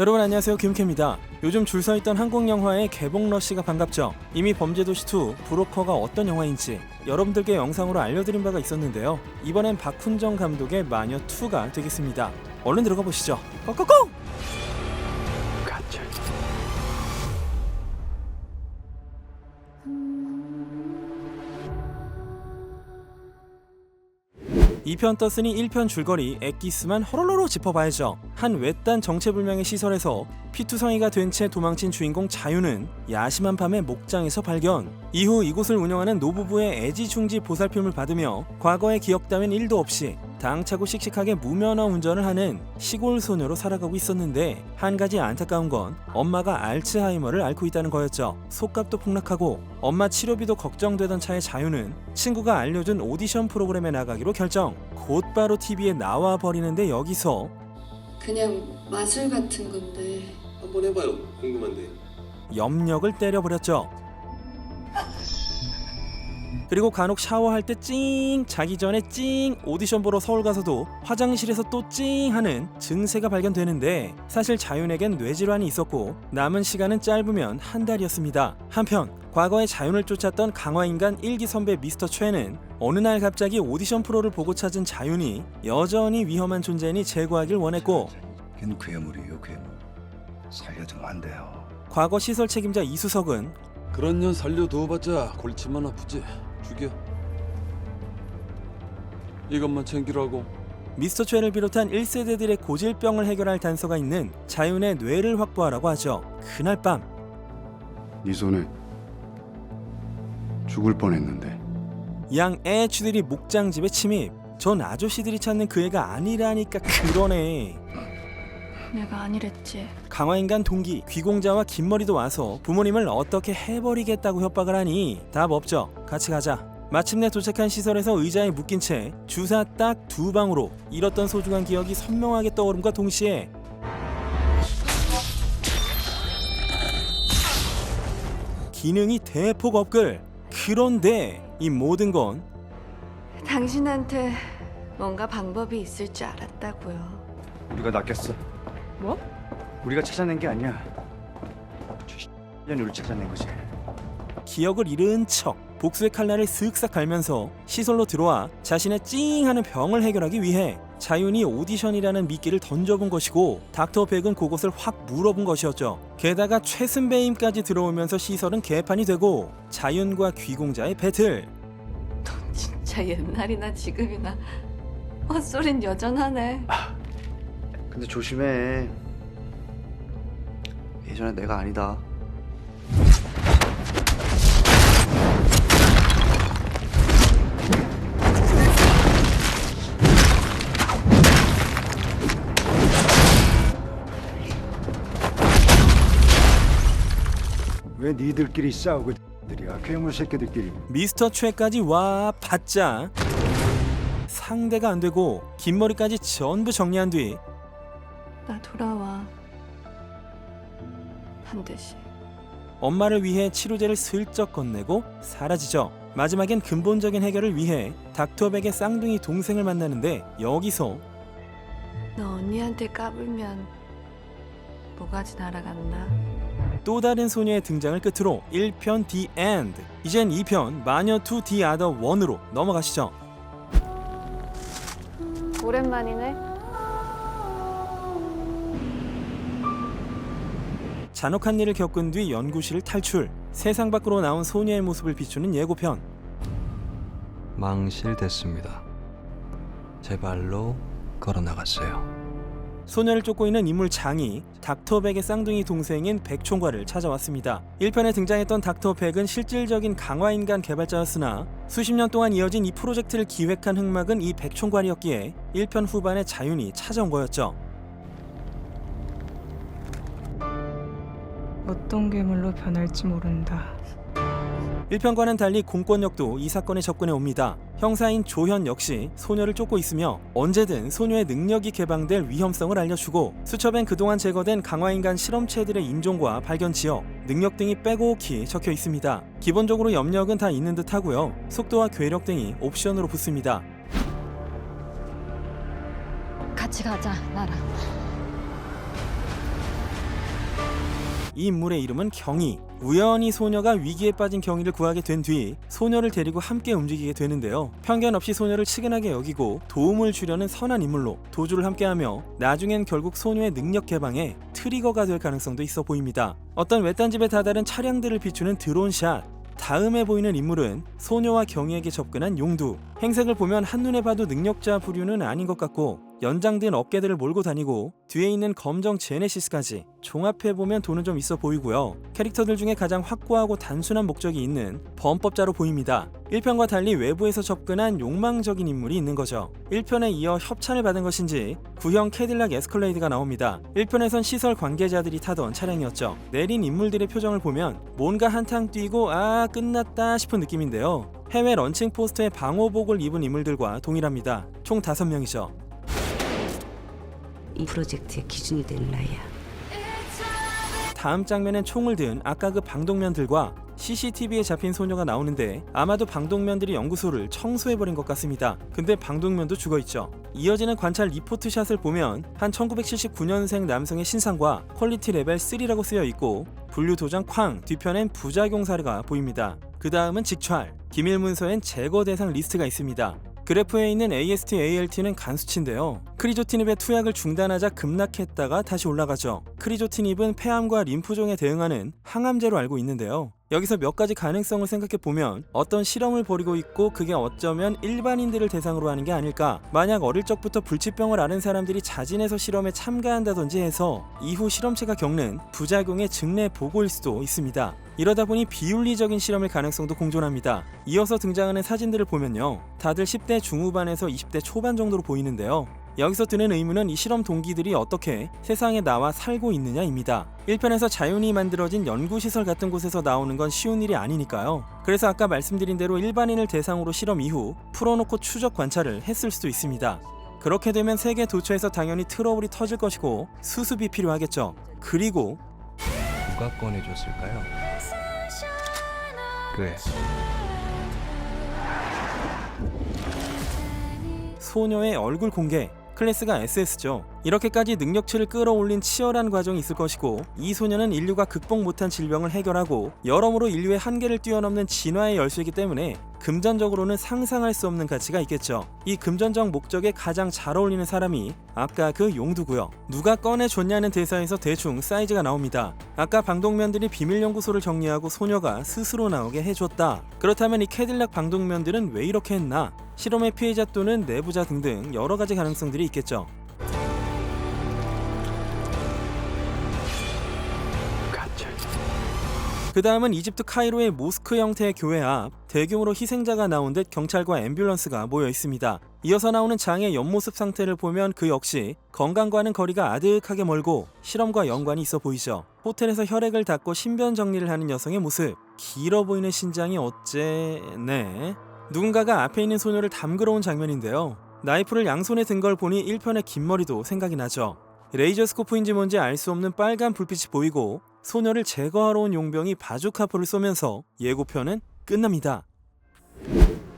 여러분 안녕하세요 김캐입니다. 요즘 줄 서 있던 한국 영화의 개봉 러시가 반갑죠. 이미 범죄도시 2 브로커가 어떤 영화인지 여러분들께 영상으로 알려드린 바가 있었는데요. 이번엔 박훈정 감독의 마녀 2가 되겠습니다. 얼른 들어가 보시죠. 고고고! 가짜. 이편 떴으니 1편 줄거리 엑기스만 허롤로로 짚어봐야죠. 한 외딴 정체불명의 시설에서 피투성이가 된 채 도망친 주인공 자유는 야심한 밤에 목장에서 발견. 이후 이곳을 운영하는 노부부의 애지중지 보살핌을 받으며 과거의 기억 따윈 1도 없이 당차고 씩씩하게 무면허 운전을 하는 시골 소녀로 살아가고 있었는데 한 가지 안타까운 건 엄마가 알츠하이머를 앓고 있다는 거였죠. 속값도 폭락하고 엄마 치료비도 걱정되던 차에 자유는 친구가 알려준 오디션 프로그램에 나가기로 결정. 곧바로 TV에 나와 버리는데 여기서 그냥 마술 같은 건데 한번 해봐요. 궁금한데. 염력을 때려버렸죠. 그리고 간혹 샤워할 때 찡, 자기 전에 찡, 오디션 보러 서울 가서도 화장실에서 또 찡 하는 증세가 발견되는데 사실 자윤에겐 뇌질환이 있었고 남은 시간은 짧으면 한 달이었습니다. 한편 과거에 자윤을 쫓았던 강화인간 1기 선배 미스터 최는 어느 날 갑자기 오디션 프로를 보고 찾은 자윤이 여전히 위험한 존재니 제거하길 원했고 걘 괴물이에요, 괴물. 살려두면 안 돼요. 과거 시설 책임자 이수석은 그런 년 살려두어봤자 골치만 아프지 죽여 이것만 챙기라고 미스터 최를 비롯한 1세대들의 고질병을 해결할 단서가 있는 자윤의 뇌를 확보하라고 하죠. 그날 밤 네 손에 죽을 뻔했는데 양 애취들이 목장집에 침입. 전 아저씨들이 찾는 그 애가 아니라니까 그러네. 내가 아니랬지 강화인간 동기 귀공자와 긴머리도 와서 부모님을 어떻게 해버리겠다고 협박을 하니 답 없죠. 같이 가자. 마침내 도착한 시설에서 의자에 묶인 채 주사 딱 두 방으로 잃었던 소중한 기억이 선명하게 떠오름과 동시에 기능이 대폭 업글. 그런데 이 모든 건 당신한테 뭔가 방법이 있을 줄 알았다고요 우리가 낚였어. 뭐? 우리가 찾아낸 게 아니야. 년우를 찾아낸 거지. 기억을 잃은 척 복수의 칼날을 슥싹 갈면서 시설로 들어와 자신의 찡하는 병을 해결하기 위해 자윤이 오디션이라는 미끼를 던져본 것이고 닥터 백은 그곳을 확 물어본 것이었죠. 게다가 최승배임까지 들어오면서 시설은 개판이 되고 자윤과 귀공자의 배틀. 진짜 옛날이나 지금이나 헛소린 여전하네 근데 조심해. 예전에 내가 아니다. 왜 니들끼리 싸우고 들이야 괴물 새끼들끼리 미스터 최까지 와 봤자 상대가 안 되고 긴 머리까지 전부 정리한 뒤 나 돌아와. 반드시. 엄마를 위해 치료제를 슬쩍 건네고 사라지죠. 마지막엔 근본적인 해결을 위해 닥터백의 쌍둥이 동생을 만나는데 여기서 너 언니한테 까불면 뭐가지 날아간다 또 다른 소녀의 등장을 끝으로 1편 The End 이젠 2편 마녀 2 The Other 1으로 넘어가시죠. 오랜만이네 잔혹한 일을 겪은 뒤 연구실을 탈출 세상 밖으로 나온 소녀의 모습을 비추는 예고편 망실됐습니다. 제 발로 걸어 나갔어요. 소녀를 쫓고 있는 인물 장이 닥터백의 쌍둥이 동생인 백총괄을 찾아왔습니다. 1편에 등장했던 닥터백은 실질적인 강화인간 개발자였으나 수십 년 동안 이어진 이 프로젝트를 기획한 흑막은 이 백총괄이었기에 1편 후반에 자윤이 찾아온 거였죠. 어떤 괴물로 변할지 모른다. 1편과는 달리 공권력도 이 사건에 접근해 옵니다. 형사인 조현 역시 소녀를 쫓고 있으며 언제든 소녀의 능력이 개방될 위험성을 알려주고 수첩엔 그동안 제거된 강화인간 실험체들의 인종과 발견 지역, 능력 등이 빼곡히 적혀 있습니다. 기본적으로 염력은 다 있는 듯 하고요. 속도와 괴력 등이 옵션으로 붙습니다. 같이 가자 나랑 이 인물의 이름은 경희. 우연히 소녀가 위기에 빠진 경희를 구하게 된 뒤 소녀를 데리고 함께 움직이게 되는데요. 편견 없이 소녀를 측은하게 여기고 도움을 주려는 선한 인물로 도주를 함께하며 나중엔 결국 소녀의 능력 개방에 트리거가 될 가능성도 있어 보입니다. 어떤 외딴 집에 다다른 차량들을 비추는 드론샷. 다음에 보이는 인물은 소녀와 경희에게 접근한 용두. 행색을 보면 한눈에 봐도 능력자 부류는 아닌 것 같고 연장된 어깨들을 몰고 다니고 뒤에 있는 검정 제네시스까지 종합해보면 돈은 좀 있어 보이고요. 캐릭터들 중에 가장 확고하고 단순한 목적이 있는 범법자로 보입니다. 1편과 달리 외부에서 접근한 욕망적인 인물이 있는 거죠. 1편에 이어 협찬을 받은 것인지 구형 캐딜락 에스컬레이드가 나옵니다. 1편에선 시설 관계자들이 타던 차량이었죠. 내린 인물들의 표정을 보면 뭔가 한탕 뛰고 아 끝났다 싶은 느낌인데요. 해외 런칭 포스터에 방호복을 입은 인물들과 동일합니다. 총 5명이죠. 이 프로젝트의 기준이 될 나이야. 다음 장면엔 총을 든 아까 그 방독면들과 CCTV에 잡힌 소녀가 나오는데 아마도 방독면들이 연구소를 청소해버린 것 같습니다. 근데 방독면도 죽어있죠. 이어지는 관찰 리포트 샷을 보면 한 1979년생 남성의 신상과 퀄리티 레벨 3라고 쓰여 있고 분류 도장 쾅 뒤편엔 부작용 사례가 보입니다. 그 다음은 직찰 기밀 문서엔 제거 대상 리스트가 있습니다. 그래프에 있는 AST, ALT는 간수치인데요. 크리조티닙의 투약을 중단하자 급락했다가 다시 올라가죠. 크리조티닙은 폐암과 림프종에 대응하는 항암제로 알고 있는데요. 여기서 몇 가지 가능성을 생각해 보면 어떤 실험을 벌이고 있고 그게 어쩌면 일반인들을 대상으로 하는 게 아닐까. 만약 어릴 적부터 불치병을 앓은 사람들이 자진해서 실험에 참가한다든지 해서 이후 실험체가 겪는 부작용의 증례 보고일 수도 있습니다. 이러다 보니 비윤리적인 실험일 가능성도 공존합니다. 이어서 등장하는 사진들을 보면요. 다들 10대 중후반에서 20대 초반 정도로 보이는데요. 여기서 드는 의문은 이 실험 동기들이 어떻게 세상에 나와 살고 있느냐입니다. 1편에서 자연이 만들어진 연구시설 같은 곳에서 나오는 건 쉬운 일이 아니니까요. 그래서 아까 말씀드린 대로 일반인을 대상으로 실험 이후 풀어놓고 추적 관찰을 했을 수도 있습니다. 그렇게 되면 세계 도처에서 당연히 트러블이 터질 것이고 수습이 필요하겠죠. 그리고 누가 꺼내줬을까요? 그래. 소녀의 얼굴 공개 클래스가 SS죠. 이렇게까지 능력치를 끌어올린 치열한 과정이 있을 것이고 이 소녀는 인류가 극복 못한 질병을 해결하고 여러모로 인류의 한계를 뛰어넘는 진화의 열쇠이기 때문에 금전적으로는 상상할 수 없는 가치가 있겠죠. 이 금전적 목적에 가장 잘 어울리는 사람이 아까 그 용두고요. 누가 꺼내줬냐는 대사에서 대충 사이즈가 나옵니다. 아까 방독면들이 비밀 연구소를 정리하고 소녀가 스스로 나오게 해줬다. 그렇다면 이 캐딜락 방독면들은 왜 이렇게 했나? 실험의 피해자 또는 내부자 등등 여러 가지 가능성들이 있겠죠. 그 다음은 이집트 카이로의 모스크 형태의 교회 앞 대규모로 희생자가 나온 듯 경찰과 앰뷸런스가 모여 있습니다. 이어서 나오는 장의 옆모습 상태를 보면 그 역시 건강과는 거리가 아득하게 멀고 실험과 연관이 있어 보이죠. 호텔에서 혈액을 닦고 신변 정리를 하는 여성의 모습 길어 보이는 신장이 어째... 네... 누군가가 앞에 있는 소녀를 담그러 온 장면인데요. 나이프를 양손에 든 걸 보니 1편의 긴 머리도 생각이 나죠. 레이저 스코프인지 뭔지 알 수 없는 빨간 불빛이 보이고 소녀를 제거하러 온 용병이 바주카포를 쏘면서 예고편은 끝납니다.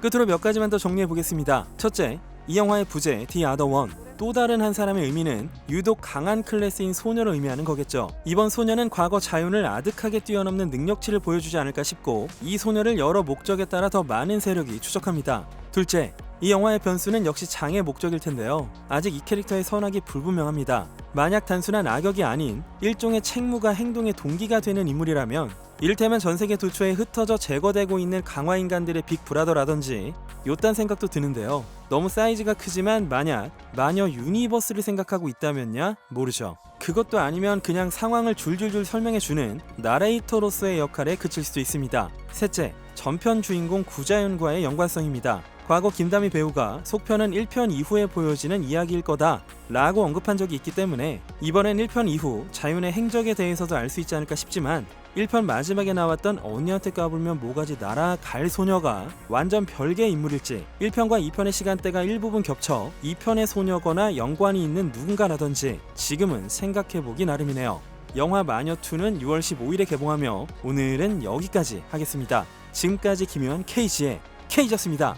끝으로 몇 가지만 더 정리해 보겠습니다. 첫째, 이 영화의 부제 The Other One 또 다른 한 사람의 의미는 유독 강한 클래스인 소녀를 의미하는 거겠죠. 이번 소녀는 과거 자윤을 아득하게 뛰어넘는 능력치를 보여주지 않을까 싶고 이 소녀를 여러 목적에 따라 더 많은 세력이 추적합니다. 둘째, 이 영화의 변수는 역시 장의 목적일 텐데요. 아직 이 캐릭터의 선악이 불분명합니다. 만약 단순한 악역이 아닌 일종의 책무가 행동의 동기가 되는 인물이라면 이를테면 전 세계 도처에 흩어져 제거되고 있는 강화 인간들의 빅브라더라든지 요딴 생각도 드는데요. 너무 사이즈가 크지만 만약 마녀 유니버스를 생각하고 있다면야 모르죠. 그것도 아니면 그냥 상황을 줄줄줄 설명해주는 나레이터로서의 역할에 그칠 수도 있습니다. 셋째, 전편 주인공 구자연과의 연관성입니다. 과거 김다미 배우가 속편은 1편 이후에 보여지는 이야기일 거다 라고 언급한 적이 있기 때문에 이번엔 1편 이후 자윤의 행적에 대해서도 알 수 있지 않을까 싶지만 1편 마지막에 나왔던 언니한테 까불면 뭐가지 날아갈 소녀가 완전 별개의 인물일지 1편과 2편의 시간대가 일부분 겹쳐 2편의 소녀거나 연관이 있는 누군가라든지 지금은 생각해보기 나름이네요. 영화 마녀2는 6월 15일에 개봉하며 오늘은 여기까지 하겠습니다. 지금까지 김요한 KG의 K였습니다.